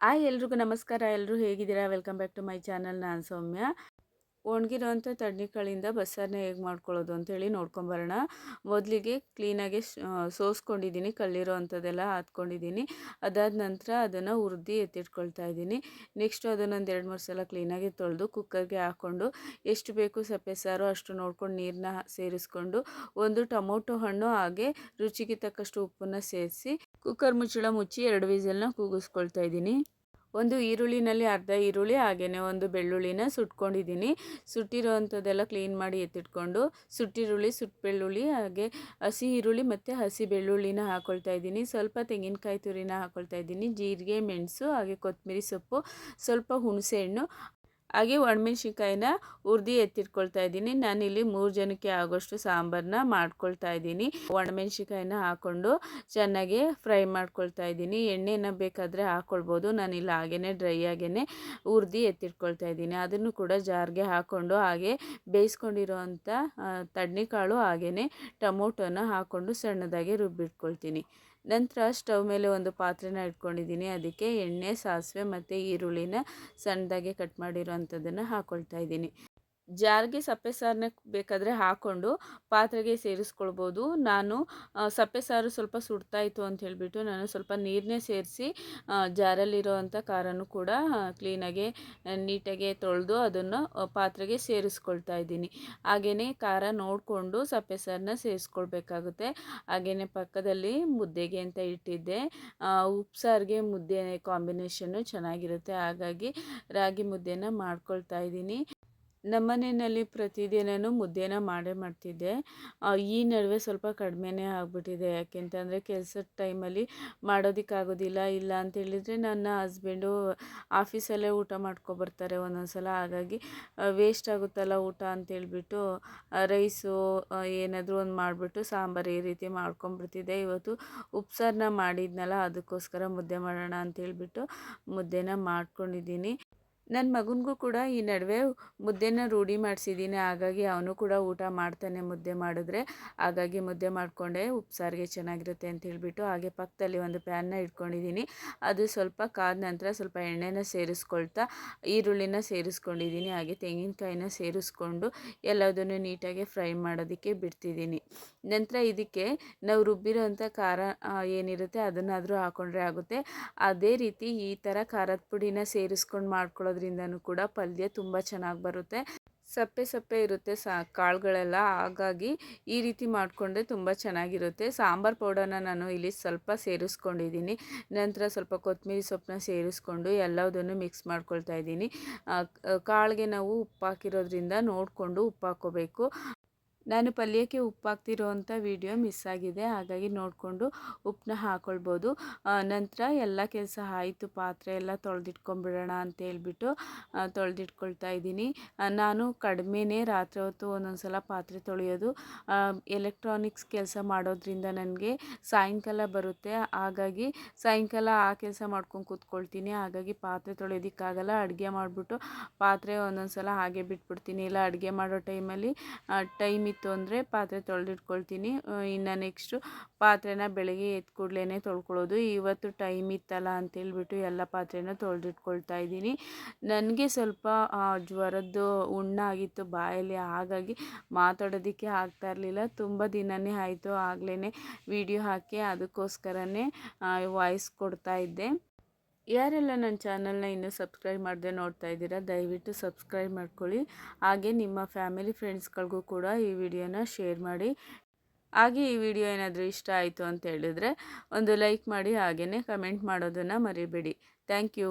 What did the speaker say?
Hi ಎಲ್ರಿಗೂ ನಮಸ್ಕಾರ. ಎಲ್ಲರೂ ಹೇಗಿದ್ದೀರಾ? Welcome back to my channel. ನಾನು ಸೌಮ್ಯ. ಒಣಗಿರೋಂಥ ತಡ್ನಿಕಾಳಿಂದ ಬಸ್ಸಾರನ್ನ ಹೇಗೆ ಮಾಡ್ಕೊಳ್ಳೋದು ಅಂತೇಳಿ ನೋಡ್ಕೊಂಬರೋಣ. ಮೊದಲಿಗೆ ಕ್ಲೀನಾಗಿ ಸೋಸ್ಕೊಂಡಿದ್ದೀನಿ ಕಳ್ಳಿರೋ ಅಂಥದ್ದೆಲ್ಲ ಹಾತ್ಕೊಂಡಿದ್ದೀನಿ. ಅದಾದ ನಂತರ ಅದನ್ನು ಹುರಿದು ಎತ್ತಿಟ್ಕೊಳ್ತಾ ಇದ್ದೀನಿ. ನೆಕ್ಸ್ಟ್ ಅದನ್ನೊಂದು ಎರಡು ಮೂರು ಸಲ ಕ್ಲೀನಾಗಿ ತೊಳೆದು ಕುಕ್ಕರ್ಗೆ ಹಾಕ್ಕೊಂಡು ಎಷ್ಟು ಬೇಕು ಸಪ್ಪೆ ಸಾರು ಅಷ್ಟು ನೋಡ್ಕೊಂಡು ನೀರನ್ನ ಸೇರಿಸ್ಕೊಂಡು ಒಂದು ಟೊಮೊಟೊ ಹಣ್ಣು ಹಾಗೆ ರುಚಿಗೆ ತಕ್ಕಷ್ಟು ಉಪ್ಪನ್ನು ಸೇರಿಸಿ ಕುಕ್ಕರ್ ಮುಚ್ಚಳ ಮುಚ್ಚಿ ಎರಡು ವಿಸಲ್ನ ಕೂಗಿಸ್ಕೊಳ್ತಾ ಇದ್ದೀನಿ. ಒಂದು ಈರುಳ್ಳಿನಲ್ಲಿ ಅರ್ಧ ಈರುಳ್ಳಿ ಹಾಗೆಯೇ ಒಂದು ಬೆಳ್ಳುಳ್ಳಿನ ಸುಟ್ಕೊಂಡಿದ್ದೀನಿ. ಸುಟ್ಟಿರೋ ಅಂಥದ್ದೆಲ್ಲ ಕ್ಲೀನ್ ಮಾಡಿ ಎತ್ತಿಟ್ಕೊಂಡು ಸುಟ್ಟಿರುಳ್ಳಿ ಸುಟ್ಟು ಬೆಳ್ಳುಳ್ಳಿ ಹಾಗೆ ಹಸಿ ಈರುಳ್ಳಿ ಮತ್ತು ಹಸಿ ಬೆಳ್ಳುಳ್ಳಿನ ಹಾಕ್ಕೊಳ್ತಾ ಇದ್ದೀನಿ. ಸ್ವಲ್ಪ ತೆಂಗಿನಕಾಯಿ ತುರಿನ ಹಾಕ್ಕೊಳ್ತಾ ಇದ್ದೀನಿ. ಜೀರಿಗೆ, ಮೆಣಸು, ಹಾಗೆ ಕೊತ್ತಂಬರಿ ಸೊಪ್ಪು, ಸ್ವಲ್ಪ ಹುಣಸೆಹಣ್ಣು ಹಾಗೆ ಒಣಮೆಣ್ಸಿನ್ಕಾಯಿನ ಹುರ್ದು ಎತ್ತಿಟ್ಕೊಳ್ತಾ ಇದ್ದೀನಿ. ನಾನಿಲ್ಲಿ ಮೂರು ಜನಕ್ಕೆ ಆಗೋಷ್ಟು ಸಾಂಬಾರನ್ನ ಮಾಡ್ಕೊಳ್ತಾ ಇದ್ದೀನಿ. ಒಣಮೆಣ್ಸಿನ್ಕಾಯಿನ ಹಾಕ್ಕೊಂಡು ಚೆನ್ನಾಗಿ ಫ್ರೈ ಮಾಡ್ಕೊಳ್ತಾ ಇದ್ದೀನಿ. ಎಣ್ಣೆನ ಬೇಕಾದರೆ ಹಾಕ್ಕೊಳ್ಬೋದು ನಾನಿಲ್ಲಿ ಹಾಗೇ ಡ್ರೈ ಆಗೇ ಉರ್ದಿ ಎತ್ತಿಟ್ಕೊಳ್ತಾ ಇದ್ದೀನಿ. ಅದನ್ನು ಕೂಡ ಜಾರ್ಗೆ ಹಾಕ್ಕೊಂಡು ಹಾಗೆ ಬೇಯಿಸ್ಕೊಂಡಿರೋವಂಥ ತಡ್ನಿಕಾಳು ಹಾಗೆಯೇ ಟೊಮೊಟೊನ ಹಾಕ್ಕೊಂಡು ಸಣ್ಣದಾಗಿ ರುಬ್ಬಿಟ್ಕೊಳ್ತೀನಿ. ನಂತರ ಸ್ಟವ್ ಮೇಲೆ ಒಂದು ಪಾತ್ರೆನ ಇಟ್ಕೊಂಡಿದ್ದೀನಿ. ಅದಕ್ಕೆ ಎಣ್ಣೆ, ಸಾಸಿವೆ ಮತ್ತು ಈರುಳ್ಳಿನ ಸಣ್ಣದಾಗಿ ಕಟ್ ಮಾಡಿರೋ ಹಾಕ್ಕೊಳ್ತಾ ಇದ್ದೀನಿ. ಜಾರಿಗೆ ಸಪ್ಪೆ ಸಾರನ್ನ ಬೇಕಾದರೆ ಹಾಕ್ಕೊಂಡು ಪಾತ್ರೆಗೆ ಸೇರಿಸ್ಕೊಳ್ಬೋದು. ನಾನು ಸಪ್ಪೆ ಸಾರು ಸ್ವಲ್ಪ ಸುಡ್ತಾಯಿತ್ತು ಅಂತ ಹೇಳಿಬಿಟ್ಟು ನಾನು ಸ್ವಲ್ಪ ನೀರನ್ನೇ ಸೇರಿಸಿ ಜಾರಲ್ಲಿರೋವಂಥ ಖಾರನೂ ಕೂಡ ಕ್ಲೀನಾಗೆ ನೀಟಾಗೆ ತೊಳೆದು ಅದನ್ನು ಪಾತ್ರೆಗೆ ಸೇರಿಸ್ಕೊಳ್ತಾ ಇದ್ದೀನಿ. ಹಾಗೆಯೇ ಖಾರ ನೋಡಿಕೊಂಡು ಸಪ್ಪೆ ಸಾರನ್ನ ಸೇರಿಸ್ಕೊಳ್ಬೇಕಾಗುತ್ತೆ. ಹಾಗೆಯೇ ಪಕ್ಕದಲ್ಲಿ ಮುದ್ದೆಗೆ ಅಂತ ಇಟ್ಟಿದ್ದೆ. ಉಪ್ಸಾರಿಗೆ ಮುದ್ದೆ ಕಾಂಬಿನೇಷನ್ನು ಚೆನ್ನಾಗಿರುತ್ತೆ. ಹಾಗಾಗಿ ರಾಗಿ ಮುದ್ದೆನ ಮಾಡ್ಕೊಳ್ತಾ ಇದ್ದೀನಿ. ನಮ್ಮನೆಯಲ್ಲಿ ಪ್ರತಿದಿನವೂ ಮುದ್ದೆನ ಮಾಡೇ ಮಾಡ್ತಿದ್ದೆ. ಈ ನಡುವೆ ಸ್ವಲ್ಪ ಕಡಿಮೆನೇ ಆಗಿಬಿಟ್ಟಿದೆ. ಯಾಕೆಂತಂದರೆ ಕೆಲಸದ ಟೈಮಲ್ಲಿ ಮಾಡೋದಕ್ಕಾಗೋದಿಲ್ಲ. ಇಲ್ಲ ಅಂತೇಳಿದರೆ ನನ್ನ ಹಸ್ಬೆಂಡು ಆಫೀಸಲ್ಲೇ ಊಟ ಮಾಡ್ಕೊಬರ್ತಾರೆ ಒಂದೊಂದು ಸಲ ಹಾಗಾಗಿ ವೇಸ್ಟ್ ಆಗುತ್ತಲ್ಲ ಊಟ ಅಂತೇಳ್ಬಿಟ್ಟು ರೈಸು ಏನಾದರೂ ಒಂದು ಮಾಡಿಬಿಟ್ಟು ಸಾಂಬಾರು ಈ ರೀತಿ ಮಾಡ್ಕೊಂಬಿಡ್ತಿದ್ದೆ ಇವತ್ತು ಉಪ್ಸಾರನ್ನ ಮಾಡಿದ್ನಲ್ಲ, ಅದಕ್ಕೋಸ್ಕರ ಮುದ್ದೆ ಮಾಡೋಣ ಅಂತೇಳ್ಬಿಟ್ಟು ಮುದ್ದೆನ ಮಾಡ್ಕೊಂಡಿದ್ದೀನಿ. ನನ್ನ ಮಗನಿಗೂ ಕೂಡ ಈ ನಡುವೆ ಮುದ್ದೆನ ರೂಢಿ ಮಾಡಿಸಿದ್ದೀನಿ ಹಾಗಾಗಿ ಅವನು ಕೂಡ ಊಟ ಮಾಡ್ತಾನೆ ಮುದ್ದೆ ಮಾಡಿದ್ರೆ. ಹಾಗಾಗಿ ಮುದ್ದೆ ಮಾಡಿಕೊಂಡೆ ಉಪ್ಸಾರಿಗೆ ಚೆನ್ನಾಗಿರುತ್ತೆ ಅಂತ ಹೇಳಿಬಿಟ್ಟು ಹಾಗೆ ಪಕ್ಕದಲ್ಲಿ ಒಂದು ಪ್ಯಾನ್ನ ಇಟ್ಕೊಂಡಿದ್ದೀನಿ ಅದು ಸ್ವಲ್ಪ ಕಾದ ನಂತರ ಸ್ವಲ್ಪ ಎಣ್ಣೆನ ಸೇರಿಸ್ಕೊಳ್ತಾ, ಈರುಳ್ಳಿನ ಸೇರಿಸ್ಕೊಂಡಿದ್ದೀನಿ ಹಾಗೆ ತೆಂಗಿನಕಾಯಿನ ಸೇರಿಸ್ಕೊಂಡು ಎಲ್ಲದನ್ನು ನೀಟಾಗಿ ಫ್ರೈ ಮಾಡೋದಕ್ಕೆ ಬಿಡ್ತಿದ್ದೀನಿ ನಂತರ ಇದಕ್ಕೆ ನಾವು ರುಬ್ಬಿರೋಂಥ ಖಾರ ಏನಿರುತ್ತೆ ಅದನ್ನಾದರೂ ಹಾಕ್ಕೊಂಡ್ರೆ ಆಗುತ್ತೆ. ಅದೇ ರೀತಿ ಈ ಥರ ಖಾರದ ಪುಡಿನ ಸೇರಿಸ್ಕೊಂಡು ಮಾಡ್ಕೊಳ್ಳೋದು ಮಾಡೋದ್ರಿಂದನೂ ಕೂಡ ಪಲ್ಯ ತುಂಬ ಚೆನ್ನಾಗಿ ಬರುತ್ತೆ. ಸಪ್ಪೆ ಸಪ್ಪೆ ಇರುತ್ತೆ ಸಾ, ಕಾಳುಗಳೆಲ್ಲ, ಹಾಗಾಗಿ ಈ ರೀತಿ ಮಾಡಿಕೊಂಡ್ರೆ ತುಂಬ ಚೆನ್ನಾಗಿರುತ್ತೆ. ಸಾಂಬಾರು ಪೌಡರ್ನ ನಾನು ಇಲ್ಲಿ ಸ್ವಲ್ಪ ಸೇರಿಸ್ಕೊಂಡಿದ್ದೀನಿ. ನಂತರ ಸ್ವಲ್ಪ ಕೊತ್ತಂಬರಿ ಸೊಪ್ಪನ್ನ ಸೇರಿಸ್ಕೊಂಡು ಎಲ್ಲದನ್ನು ಮಿಕ್ಸ್ ಮಾಡ್ಕೊಳ್ತಾ ಇದ್ದೀನಿ. ಕಾಳಿಗೆ ನಾವು ಉಪ್ಪು ಹಾಕಿರೋದ್ರಿಂದ ನೋಡಿಕೊಂಡು ಉಪ್ಪು ಹಾಕ್ಕೋಬೇಕು ನಾನು ಪಲ್ಯಕ್ಕೆ ಉಪ್ಪು ಹಾಕ್ತಿರೋ ಅಂಥ ವಿಡಿಯೋ ಮಿಸ್ ಆಗಿದೆ ಹಾಗಾಗಿ ನೋಡಿಕೊಂಡು ಉಪ್ಪನ್ನ ಹಾಕ್ಕೊಳ್ಬೋದು ನಂತರ ಎಲ್ಲ ಕೆಲಸ ಆಯಿತು, ಪಾತ್ರೆ ಎಲ್ಲ ತೊಳೆದಿಟ್ಕೊಂಬಿಡೋಣ ಅಂತ ಹೇಳ್ಬಿಟ್ಟು ತೊಳೆದಿಟ್ಕೊಳ್ತಾ ಇದ್ದೀನಿ. ನಾನು ಕಡಿಮೆನೇ ರಾತ್ರಿ ಹೊತ್ತು ಒಂದೊಂದು ಸಲ ಪಾತ್ರೆ ತೊಳೆಯೋದು ಎಲೆಕ್ಟ್ರಾನಿಕ್ಸ್ ಕೆಲಸ ಮಾಡೋದ್ರಿಂದ ನನಗೆ ಸಾಯಂಕಾಲ ಬರುತ್ತೆ. ಹಾಗಾಗಿ ಸಾಯಂಕಾಲ ಆ ಕೆಲಸ ಮಾಡ್ಕೊಂಡು ಕೂತ್ಕೊಳ್ತೀನಿ. ಹಾಗಾಗಿ ಪಾತ್ರೆ ತೊಳೆಯೋದಕ್ಕಾಗಲ್ಲ, ಅಡುಗೆ ಮಾಡಿಬಿಟ್ಟು ಪಾತ್ರೆ ಒಂದೊಂದು ಸಲ ಹಾಗೆ ಬಿಟ್ಬಿಡ್ತೀನಿ. ಇಲ್ಲ, ಅಡುಗೆ ಮಾಡೋ ಟೈಮಲ್ಲಿ ಟೈಮ್ ಇತ್ತು ಅಂದರೆ ಪಾತ್ರೆ ತೊಳೆದಿಟ್ಕೊಳ್ತೀನಿ. ಇನ್ನು ನೆಕ್ಸ್ಟು ಪಾತ್ರೆನ ಬೆಳಗ್ಗೆ ಎದ್ದು ಕೂಡಲೇ ತೊಳ್ಕೊಳ್ಳೋದು ಇವತ್ತು ಟೈಮ್ ಇತ್ತಲ್ಲ ಅಂತೇಳ್ಬಿಟ್ಟು ಎಲ್ಲ ಪಾತ್ರೆನ ತೊಳೆದಿಟ್ಕೊಳ್ತಾ ಇದ್ದೀನಿ. ನನಗೆ ಸ್ವಲ್ಪ ಜ್ವರದ್ದು ಉಣ್ಣಾಗಿತ್ತು ಬಾಯಲ್ಲಿ, ಹಾಗಾಗಿ ಮಾತಾಡೋದಕ್ಕೆ ಆಗ್ತಾ ಇರಲಿಲ್ಲ. ತುಂಬ ದಿನನೇ ಆಯಿತು ಆಗಲೇ ವಿಡಿಯೋ ಹಾಕಿ ಅದಕ್ಕೋಸ್ಕರನೇ ವಾಯ್ಸ್ ಕೊಡ್ತಾ ಇದ್ದೆ. ಯಾರೆಲ್ಲ ನನ್ನ ಚಾನಲ್ನ ಇನ್ನೂ ಸಬ್ಸ್ಕ್ರೈಬ್ ಮಾಡದೆ ನೋಡ್ತಾ ಇದ್ದೀರಾ, ದಯವಿಟ್ಟು ಸಬ್ಸ್ಕ್ರೈಬ್ ಮಾಡ್ಕೊಳ್ಳಿ. ಹಾಗೆ ನಿಮ್ಮ ಫ್ಯಾಮಿಲಿ ಫ್ರೆಂಡ್ಸ್ಗಳಿಗೂ ಕೂಡ ಈ ವಿಡಿಯೋನ ಶೇರ್ ಮಾಡಿ. ಹಾಗೆ ಈ ವಿಡಿಯೋ ಏನಾದರೂ ಇಷ್ಟ ಆಯಿತು ಅಂತ ಹೇಳಿದ್ರೆ ಒಂದು ಲೈಕ್ ಮಾಡಿ ಹಾಗೆಯೇ ಕಮೆಂಟ್ ಮಾಡೋದನ್ನು ಮರಿಬೇಡಿ. Thank you.